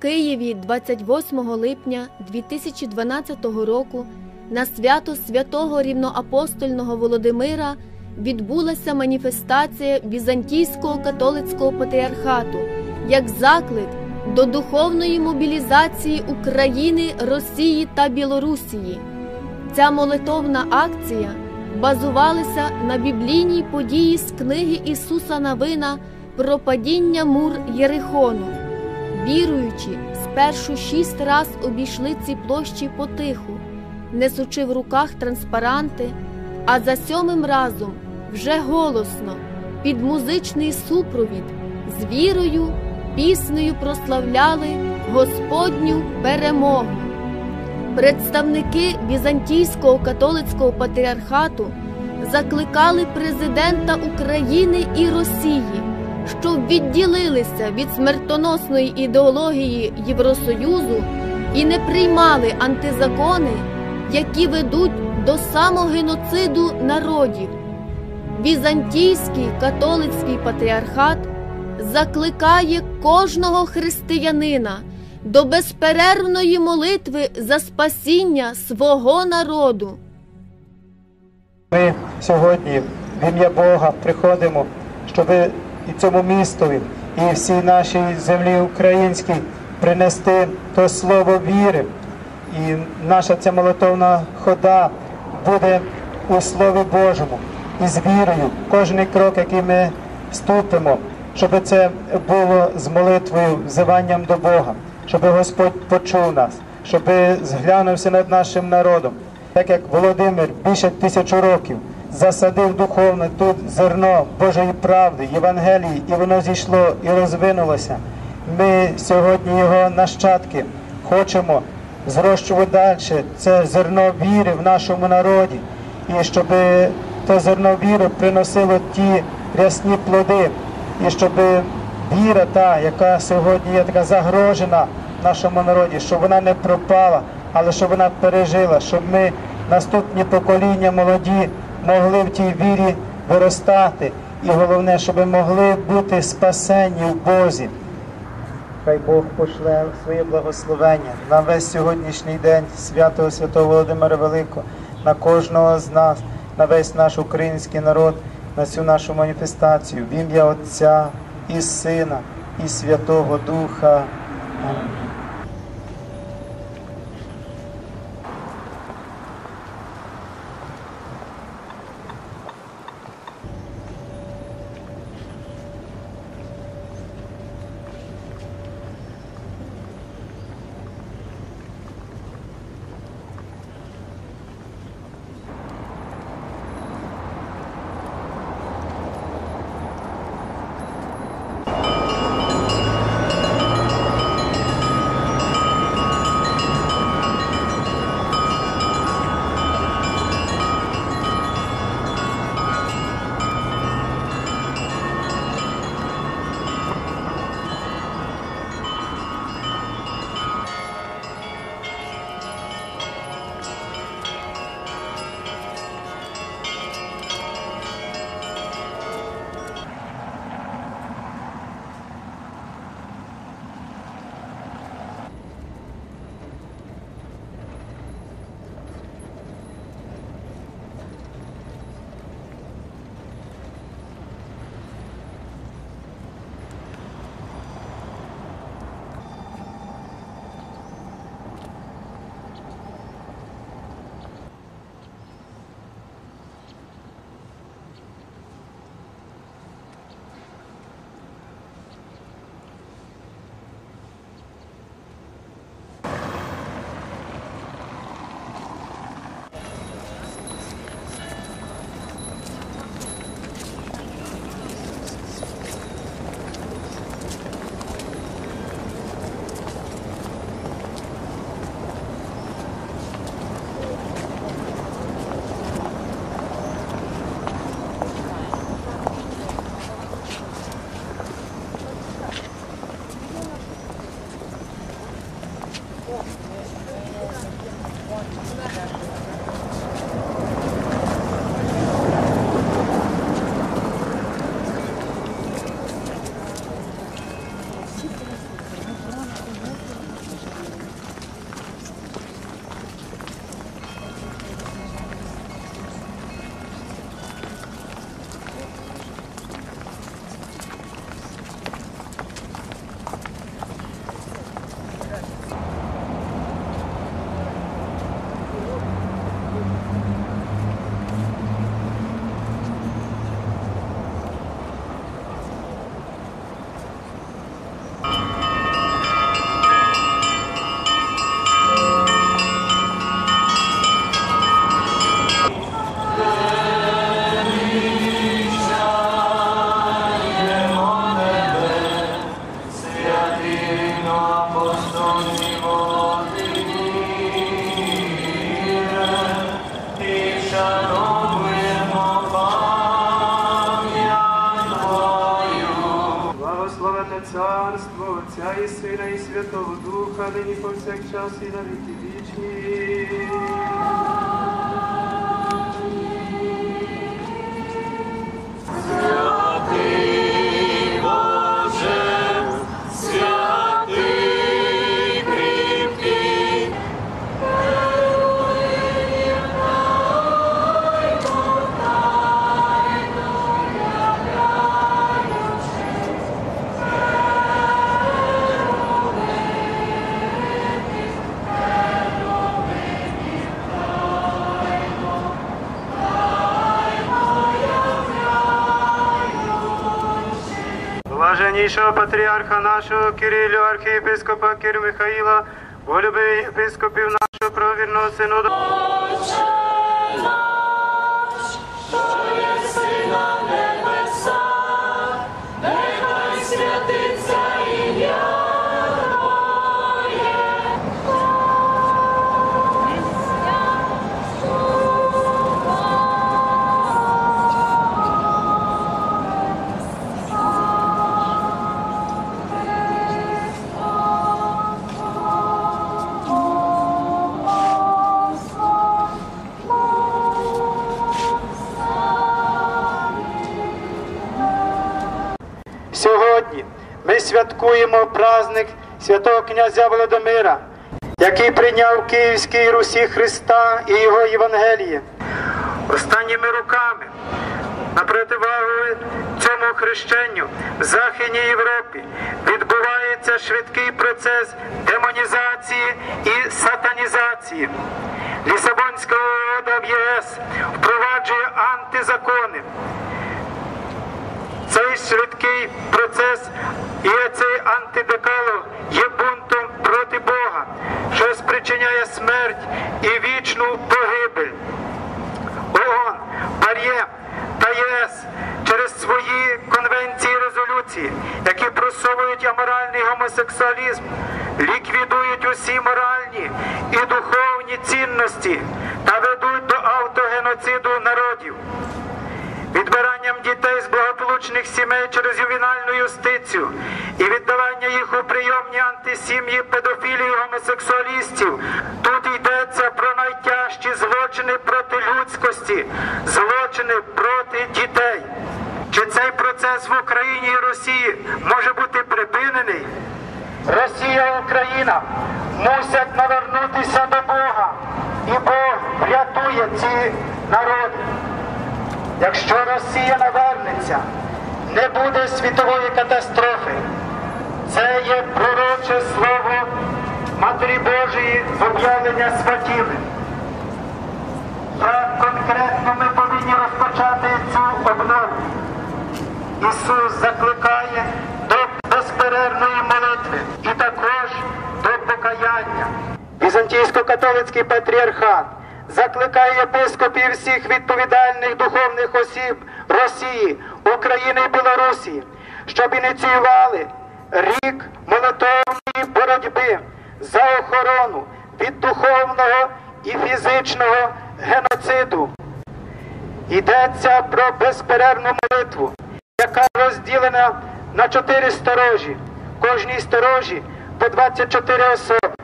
Києві 28 липня 2012 року на свято святого рівноапостольного Володимира відбулася маніфестація Візантійського католицького патріархату як заклик до духовної мобілізації України, Росії та Білорусії. Ця молитовна акція базувалася на біблійній події з книги Ісуса Навина про падіння мур Єрихону. Віруючі, спершу шість раз обійшли ці площі потиху, несучи в руках транспаранти, а за сьомим разом вже голосно, під музичний супровід, з вірою, піснею прославляли Господню перемогу. Представники Візантійського католицького патріархату закликали президента України і Росії, щоб відділилися від смертоносної ідеології Євросоюзу і не приймали антизакони, які ведуть до самогеноциду народів. Візантійський католицький патріархат закликає кожного християнина до безперервної молитви за спасіння свого народу. Ми сьогодні в ім'я Бога приходимо, щоб і цьому містові, і всій нашій землі українській принести то слово віри. І наша ця молитовна хода буде у Слові Божому і з вірою. Кожен крок, який ми ступимо, щоб це було з молитвою, взиванням до Бога, щоб Господь почув нас, щоб зглянувся над нашим народом так як Володимир більше тисячу років засадив духовно тут зерно Божої правди, Євангелії, і воно зійшло і розвинулося. Ми сьогодні його нащадки хочемо зрощувати далі це зерно віри в нашому народі, і щоб те зерно віри приносило ті рясні плоди, і щоб віра, та, яка сьогодні є така загрожена в нашому народі, щоб вона не пропала але щоб вона пережила, щоб ми, наступні покоління молоді, могли в тій вірі виростати. І головне, щоб могли бути спасені в Бозі. Хай Бог пошле своє благословення на весь сьогоднішній день святого Святого Володимира Великого, на кожного з нас, на весь наш український народ, на цю нашу маніфестацію в ім'я Отця і Сина, і Святого Духа. Амінь. Thank you. Духа, нині повсякчас і на віки вічні. Блаженнішого патріарха нашого Кирилю, архієпископа Кир Михаїла, голюби єпископів нашого правовірного синоду. Святкуємо праздник святого князя Володимира, який прийняв Київській Русі Христа і Його Євангеліє. Останніми роками на противагу цьому хрещенню в Західній Європі відбувається швидкий процес демонізації і сатанізації. Лісабонська угода в ЄС впроваджує антизакони. Цей швидкий процес і цей антидекалог є бунтом проти Бога, що спричиняє смерть і вічну погибель. ООН, Пар'є та ЄС через свої конвенції і резолюції, які просовують аморальний гомосексуалізм, ліквідують усі моральні і духовні цінності та ведуть до автогеноциду народів відбиранням дітей з благополучних сімей через ювенальну юстицію і віддавання їх у прийомні антисім'ї педофілів і гомосексуалістів. Тут йдеться про найтяжчі злочини проти людськості, злочини проти дітей. Чи цей процес в Україні і Росії може бути припинений? Росія і Україна мусять навернутися до Бога, і Бог врятує ці народи. Якщо Росія навернеться, не буде світової катастрофи. Це є пророче слово Матері Божої з об'явлення сватіли. Як конкретно ми повинні розпочати цю обнову? Ісус закликає до безперервної молитви і також до покаяння. Візантійсько-католицький патріархат закликає єпископів всіх відповідальних духовних осіб Росії, України і Білорусі, щоб ініціювали рік молитовної боротьби за охорону від духовного і фізичного геноциду. Йдеться про безперервну молитву, яка розділена на чотири сторожі. Кожній сторожі по 24 особи.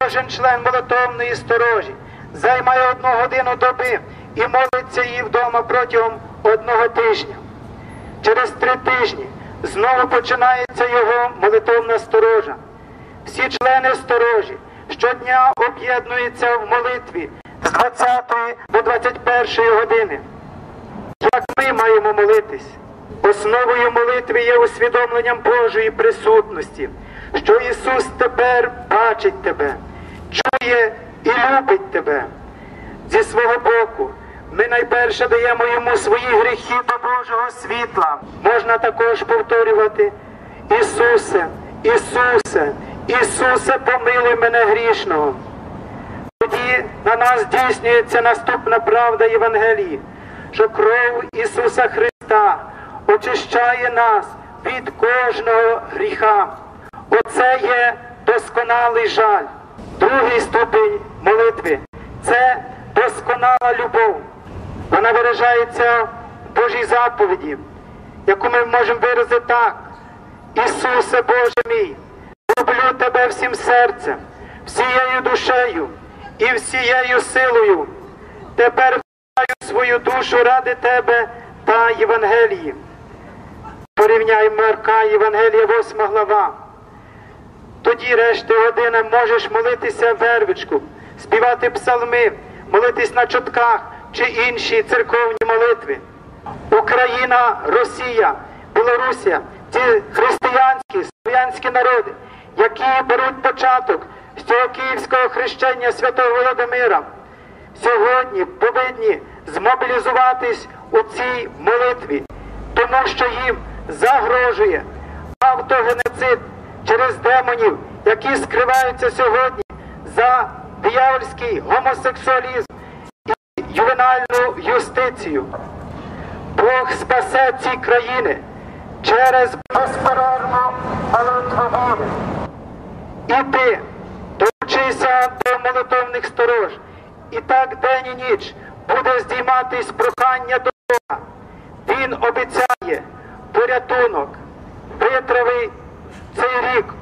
Кожен член молитовної сторожі займає одну годину доби і молиться її вдома протягом одного тижня. Через три тижні знову починається його молитовна сторожа. Всі члени сторожі щодня об'єднуються в молитві з 20 до 21 години. Як ми маємо молитись? Основою молитви є усвідомленням Божої присутності, що Ісус тепер бачить тебе, чує і любить тебе. Зі свого боку, ми найперше даємо йому свої гріхи до Божого світла. Можна також повторювати Ісусе, Ісусе, Ісусе, помилуй мене грішного. Тоді на нас здійснюється наступна правда Євангелії, що кров Ісуса Христа очищає нас від кожного гріха. Оце є досконалий жаль. Другий ступінь молитви це досконала любов. Вона виражається в Божій заповіді, яку ми можемо виразити так. Ісусе Боже мій, люблю тебе всім серцем, всією душею і всією силою. Тепер вдаю свою душу ради тебе та Євангелії. Порівняємо Марка Євангелія 8 глава. Тоді решти година можеш молитися вервичку, співати псалми, молитись на чотках чи інші церковні молитви. Україна, Росія, Білорусія ці християнські, слов'янські народи, які беруть початок з цього київського хрещення святого Володимира, сьогодні повинні змобілізуватись у цій молитві, тому що їм загрожує автогеноцид через демонів, які скриваються сьогодні за диявольський гомосексуалізм і ювенальну юстицію. Бог спасе ці країни через безперервну молитву. І ти долучися до молитовних сторож, і так день і ніч буде здійматись прохання до Бога. Він обіцяє порятунок, витрави цей рік.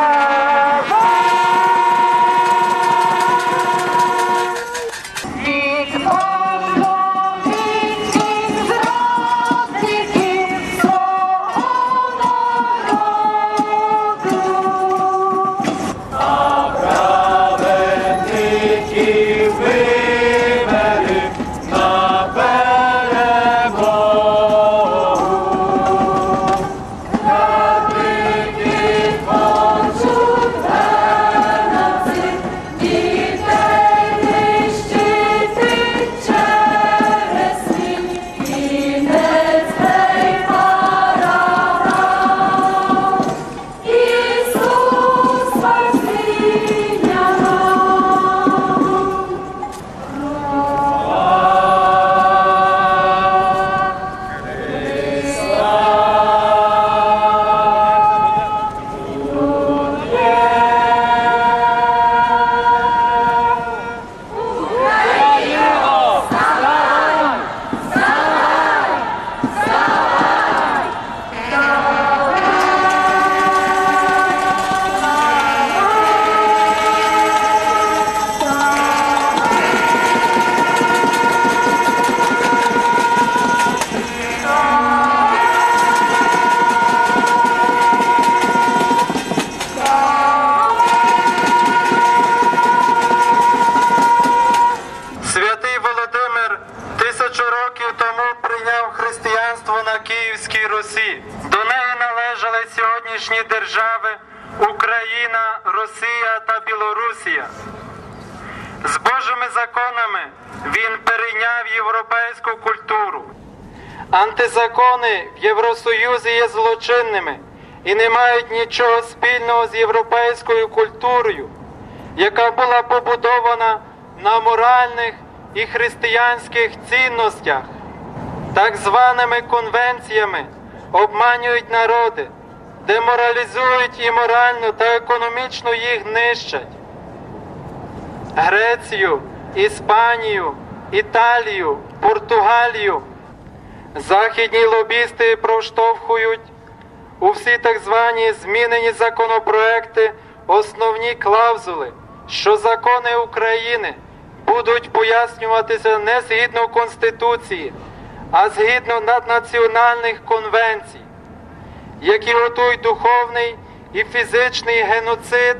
Bye. Антизакони в Євросоюзі є злочинними і не мають нічого спільного з європейською культурою, яка була побудована на моральних і християнських цінностях. Так званими конвенціями обманюють народи, деморалізують і морально та економічно їх нищать. Грецію, Іспанію, Італію, Португалію. Західні лобісти проштовхують у всі так звані змінені законопроекти основні клаузули, що закони України будуть пояснюватися не згідно Конституції, а згідно наднаціональних конвенцій, які готують духовний і фізичний геноцид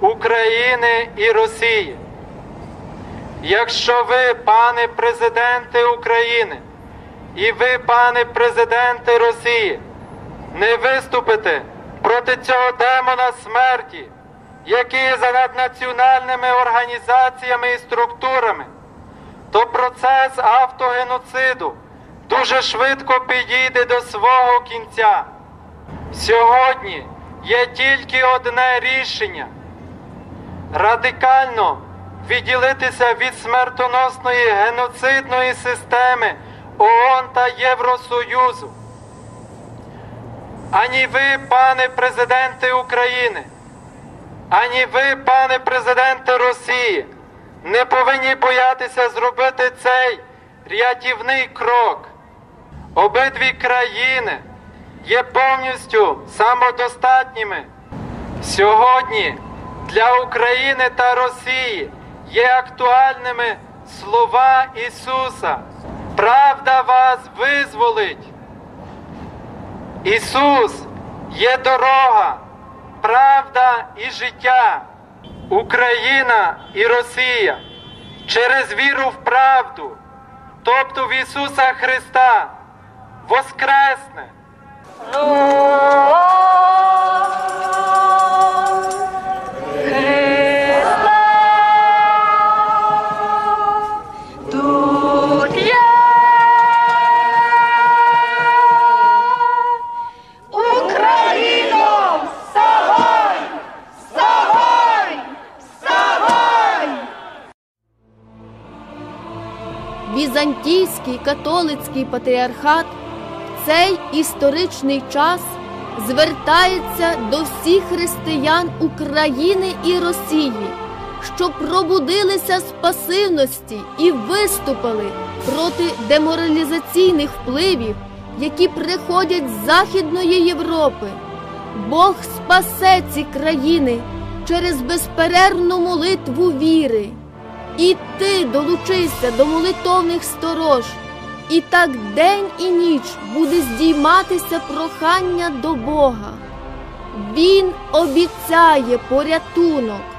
України і Росії. Якщо ви, пане президенте України, і ви, пане президенте Росії, не виступите проти цього демона смерті, який за наднаціональними організаціями і структурами, то процес автогеноциду дуже швидко підійде до свого кінця. Сьогодні є тільки одне рішення радикально відділитися від смертоносної геноцидної системи ООН та Євросоюзу. Ані ви, пане президенте України, ані ви, пане президенте Росії, не повинні боятися зробити цей рятівний крок. Обидві країни є повністю самодостатніми. Сьогодні для України та Росії є актуальними слова Ісуса. Правда вас визволить. Ісус є дорога, правда і життя. Україна і Росія через віру в правду, тобто в Ісуса Христа, воскресне. Візантійський католицький патріархат в цей історичний час звертається до всіх християн України і Росії, що пробудилися з пасивності і виступили проти деморалізаційних впливів, які приходять з Західної Європи. Бог спасе ці країни через безперервну молитву віри. І ти долучися до молитовних сторож, і так день і ніч буде здійматися прохання до Бога. Він обіцяє порятунок.